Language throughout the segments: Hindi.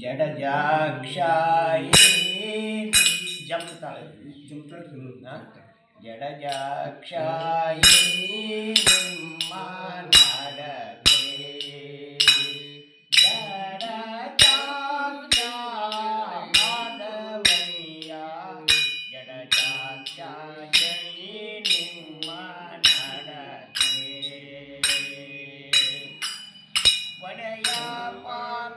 ಜಡಜಾಕ್ಷಾಯಿ ಜಂತಾಳೆ ಜಂತಾಳೆ ಜಡಜಾಕ್ಷಾಯಿ படையாப்பான்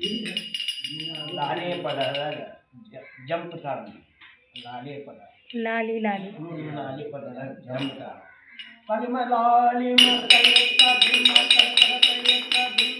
लाले पदार जंप कर लाले पदार लाली लाली लाले पदार जंप कर कभी मैं लाली मैं कभी मैं कभी मैं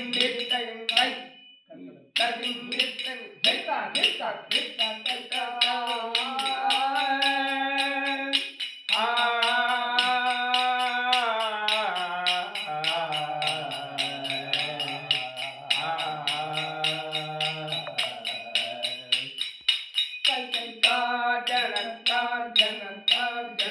Oh.